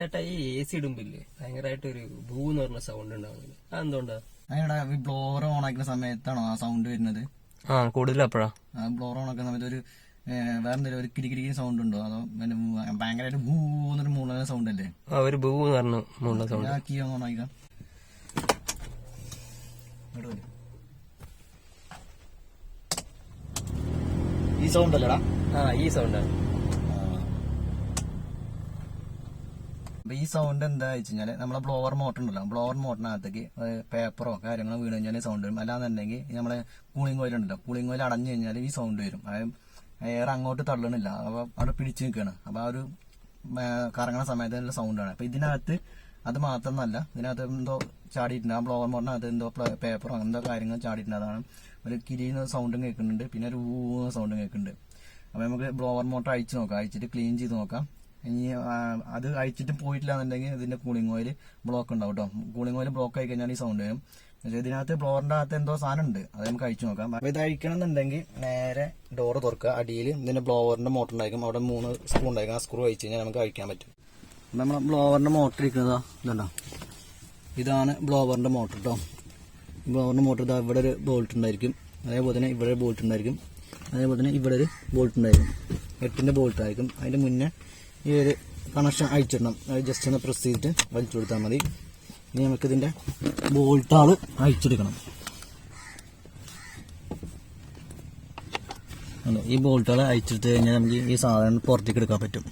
ചേട്ടാ ഈ A C ഇടുമ്പില്ലേ? ഭയങ്കരമായിട്ട് ഒരു ഭൂ എന്ന് പറഞ്ഞ സൗണ്ട് ഉണ്ടാവുന്നില്ല അതെന്തുകൊണ്ടാ? അതിനടാ ഈ ബ്ലോർ ഓൺ ആക്കുന്ന സമയത്താണോ ആ സൗണ്ട് വരുന്നത്? ആ കൂടുതൽ അപ്പോഴാ ആ ബ്ലോർ ഓൺ ആക്കുന്ന സമയത്ത് ഒരു വേറെ എന്തെങ്കിലും ഒരു കിരി കിരി സൗണ്ട് ഉണ്ടോ? അതോ പിന്നെ ഭയങ്കരമായിട്ട് ഭൂ എന്നൊരു സൗണ്ട് അല്ലേ? ആ ഒരു ഭൂ എന്ന് പറഞ്ഞ മുള്ള സൗണ്ട് ഞാൻ കീ ഓണാക്കാം ഈ സൗണ്ട് അല്ലടാ. ആ ഈ സൗണ്ടാണ് ഈ സൗണ്ട് എന്താ വെച്ച് കഴിഞ്ഞാൽ നമ്മളെ ബ്ലോവർ മോട്ടർ ഉണ്ടല്ലോ. ബ്ലോവർ മോട്ടറിനകത്തേക്ക് പേപ്പറോ കാര്യങ്ങളോ വീണ് കഴിഞ്ഞാൽ സൗണ്ട് വരും. അല്ലാന്നുണ്ടെങ്കിൽ നമ്മളെ കൂളിംഗ് ഓയിൽ ഉണ്ടല്ലോ. കൂളിംഗ് ഓയിൽ അടഞ്ഞു കഴിഞ്ഞാൽ ഈ സൗണ്ട് വരും. അതായത് എയർ അങ്ങോട്ട് തള്ളണില്ല. അപ്പൊ അവിടെ പിടിച്ചു നിൽക്കുകയാണ് അപ്പൊ ആ ഒരു കറങ്ങണ സമയത്ത് നല്ല സൗണ്ടാണ് അപ്പൊ ഇതിനകത്ത് അത് മാത്രമല്ല ഇതിനകത്ത് എന്തോ ചാടിയിട്ടുണ്ട്. ആ ബ്ലോവർ മോട്ടറിനകത്ത് എന്തോ പേപ്പറോ അങ്ങനത്തെ കാര്യങ്ങൾ ചാടിയിട്ടുണ്ട്. അതാണ് ഒരു കിരിയുന്ന സൗണ്ടും കേൾക്കുന്നുണ്ട്. പിന്നെ ഒരു ഊന്ന സൗണ്ടും കേൾക്കുന്നുണ്ട്. അപ്പൊ നമുക്ക് ബ്ലോവർ മോട്ടർ അഴിച്ചു നോക്കാം. അഴിച്ചിട്ട് ക്ലീൻ ചെയ്ത് നോക്കാം. ഇനി അത് അഴിച്ചിട്ട് പോയിട്ടില്ല എന്നുണ്ടെങ്കിൽ ഇതിന്റെ കൂളിംഗ് ഓയിൽ ബ്ലോക്ക് ഉണ്ടാവും കേട്ടോ കൂളിംഗ് ഓയിൽ ബ്ലോക്ക് ആയി കഴിഞ്ഞാൽ ഈ സൗണ്ട് വരും. പക്ഷേ ഇതിനകത്ത് ബ്ലോറിന്റെ അകത്ത് എന്തോ സാധനം ഉണ്ട്. അത് നമുക്ക് അഴിച്ചു നോക്കാം. അപ്പൊ ഇത് അഴിക്കണം എന്നുണ്ടെങ്കിൽ നേരെ ഡോർ തുറക്കുക. അടിയിൽ ഇതിന്റെ ബ്ലോവറിന്റെ മോട്ടർ ഉണ്ടായിരിക്കും. അവിടെ മൂന്ന് സ്ക്രൂ ഉണ്ടായിരിക്കും. ആ സ്ക്രൂ അഴിച്ചു കഴിഞ്ഞാൽ നമുക്ക് അഴിക്കാൻ പറ്റും. നമ്മളെ ബ്ലോവറിന്റെ മോട്ടർ ഇരിക്കുന്നതാ ഇതുണ്ടോ? ഇതാണ് ബ്ലോവറിന്റെ മോട്ടർ കേട്ടോ ബ്ലോവറിന്റെ മോട്ടർ ഇതാ ഇവിടെ ഒരു ബോൾട്ട് ഉണ്ടായിരിക്കും. അതേപോലെ തന്നെ ഇവിടെ ഒരു ബോൾട്ട് ഉണ്ടായിരിക്കും. അതേപോലെ തന്നെ ഇവിടെ ഒരു ബോൾട്ട് ഉണ്ടായിരിക്കും. എട്ടിന്റെ ബോൾട്ട് ആയിരിക്കും. അതിന്റെ മുന്നേ ഈ ഒരു കണക്ഷൻ അഴിച്ചിടണം അത് ജസ്റ്റ് ഒന്ന് പ്രസ് ചെയ്തിട്ട് വലിച്ചു കൊടുത്താൽ മതി. ഇനി നമുക്കിതിന്റെ അഴിച്ചെടുക്കണം അല്ല, ഈ ബോൾട്ടുകൾ അഴിച്ചെടുത്ത് കഴിഞ്ഞാൽ നമുക്ക് ഈ സാധനം പുറത്തേക്ക് എടുക്കാൻ പറ്റും.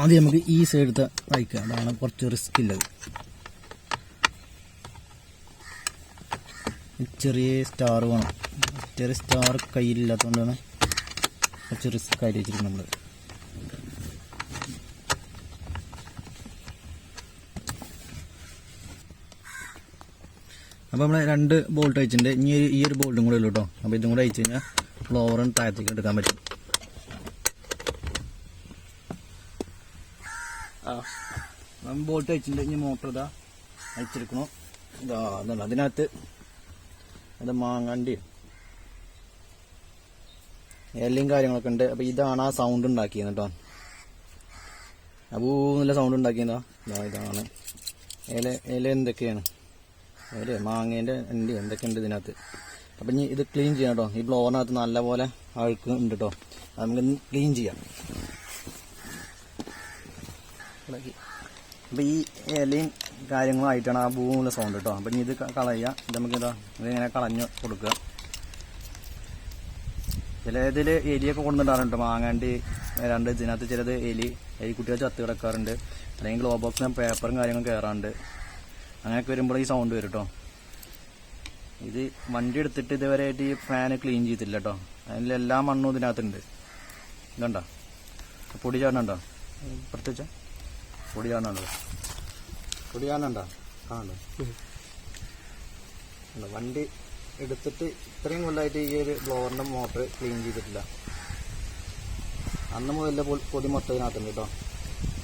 ആദ്യം നമുക്ക് ഈ സൈഡത്തെ അയക്കാം അതാണ് കുറച്ച് റിസ്ക് ഉള്ളത്. ചെറിയ സ്റ്റാർ വേണം. ചെറിയ സ്റ്റാർ കയ്യിലില്ലാത്തതുകൊണ്ടാണ് കുറച്ച് റിസ്ക് ആയിട്ട് വെച്ചിരിക്കുന്നത് നമ്മൾ അപ്പോൾ നമ്മൾ രണ്ട് ബോൾട്ട് അയച്ചിട്ടുണ്ട്. ഇനി ഈ ഒരു ബോൾട്ടും കൂടെ ഉള്ളൂ കേട്ടോ അപ്പോൾ ഇതും കൂടെ അയച്ചു കഴിഞ്ഞാൽ ഫ്ലോറും താഴത്തേക്ക് എടുക്കാൻ പറ്റും. ബോൾട്ട് അയച്ചിട്ടുണ്ട്. ഇനി മോട്ടർ ഇതാ അയച്ചെടുക്കണോ. ഇതാ അതാണ് അതിനകത്ത് അത് മാങ്ങാണ്ടി. എല്ലാം കാര്യങ്ങളൊക്കെ ഉണ്ട്. അപ്പൊ ഇതാണ് ആ സൗണ്ട് ഉണ്ടാക്കിയത് കേട്ടോ. അപ്പൂ നല്ല സൗണ്ട് ഉണ്ടാക്കിയതാ. ഇതാ ഇതാണ്. ഇല ഇല എന്തൊക്കെയാണ്? ഇല മാങ്ങേന്റെ ഉണ്ട് എന്തൊക്കെയുണ്ട് ഇതിനകത്ത്? അപ്പൊ ഇനി ഇത് ക്ലീൻ ചെയ്യണം കേട്ടോ. ഈ ബ്ലോറിനകത്ത് നല്ലപോലെ അഴുക്ക് ഉണ്ട് കേട്ടോ. നമുക്ക് ക്ലീൻ ചെയ്യാം. അപ്പൊ ഈ ഇലയും കാര്യങ്ങളായിട്ടാണ് ആ ഭൂമിയുള്ള സൗണ്ട് കേട്ടോ അപ്പൊ ഇനി ഇത് കളയുക. ഇത് നമുക്ക് ഇതാ ഇതിങ്ങനെ കളഞ്ഞ് കൊടുക്കുക. ചില ഇതിൽ എലിയൊക്കെ കൊണ്ടുണ്ടാറുണ്ട് മാങ്ങാണ്ട് രണ്ട് ഇതിനകത്ത് ചിലത് എലി എലിക്കുട്ടികൾ ചത്ത് കിടക്കാറുണ്ട്. അല്ലെങ്കിൽ ഗ്ലോ ബോക്സിന് പേപ്പറും കാര്യങ്ങളും കയറാറുണ്ട് അങ്ങനെയൊക്കെ വരുമ്പോൾ ഈ സൗണ്ട് വരും കേട്ടോ ഇത് വണ്ടി എടുത്തിട്ട് ഇതുവരെ ആയിട്ട് ഈ ഫാന് ക്ലീൻ ചെയ്തില്ല കേട്ടോ അതിലെല്ലാ മണ്ണും ഇതിനകത്തുണ്ട്. ഇതുണ്ടോ? പൊടി ചാടണുണ്ടോ പ്രത്യേകിച്ച് പൊടി ചാടണുണ്ടോ പൊടി ചാടണുണ്ടോ വണ്ടി എടുത്തിട്ട് ഇത്രയും കൊല്ലമായിട്ട് ഈ ഒരു ബ്ലോവറിന്റെ മോട്ടർ ക്ലീൻ ചെയ്തിട്ടില്ല. അന്ന് മുതലേ പൊടി മൊത്തം ഇതിനകത്തുണ്ട് കേട്ടോ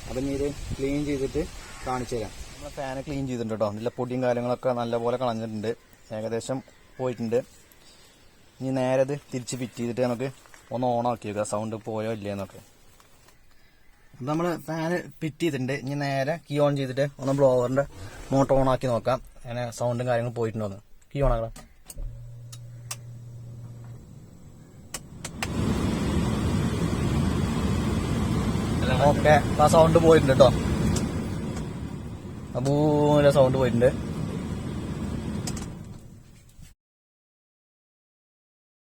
അപ്പം ഇനി ഇത് ക്ലീൻ ചെയ്തിട്ട് കാണിച്ചു തരാം. നമ്മളെ ഫാന് ക്ലീൻ ചെയ്തിട്ടുണ്ട് കേട്ടോ നല്ല പൊടിയും കാര്യങ്ങളൊക്കെ നല്ലപോലെ കളഞ്ഞിട്ടുണ്ട്. ഏകദേശം പോയിട്ടുണ്ട്. ഇനി നേരെ ഇത് തിരിച്ച് ഫിറ്റ് ചെയ്തിട്ട് നമുക്ക് ഒന്ന് ഓണാക്കി വെക്കാം വെക്കുക സൗണ്ട് പോയോ ഇല്ലേ നമ്മൾ ഫാന് ഫിറ്റ് ചെയ്തിട്ടുണ്ട്. ഇനി നേരെ കീ ഓൺ ചെയ്തിട്ട് ഒന്ന് ബ്ലോവറിന്റെ മോട്ടർ ഓൺ ആക്കി നോക്കാം. അങ്ങനെ സൗണ്ടും കാര്യങ്ങളും പോയിട്ടുണ്ടോന്ന്. കീ ഓൺ ആക്കണം. ഓക്കെ ആ സൗണ്ട് പോയിട്ടുണ്ട് കേട്ടോ അപ്പൂല സൗണ്ട് പോയിട്ടുണ്ട്.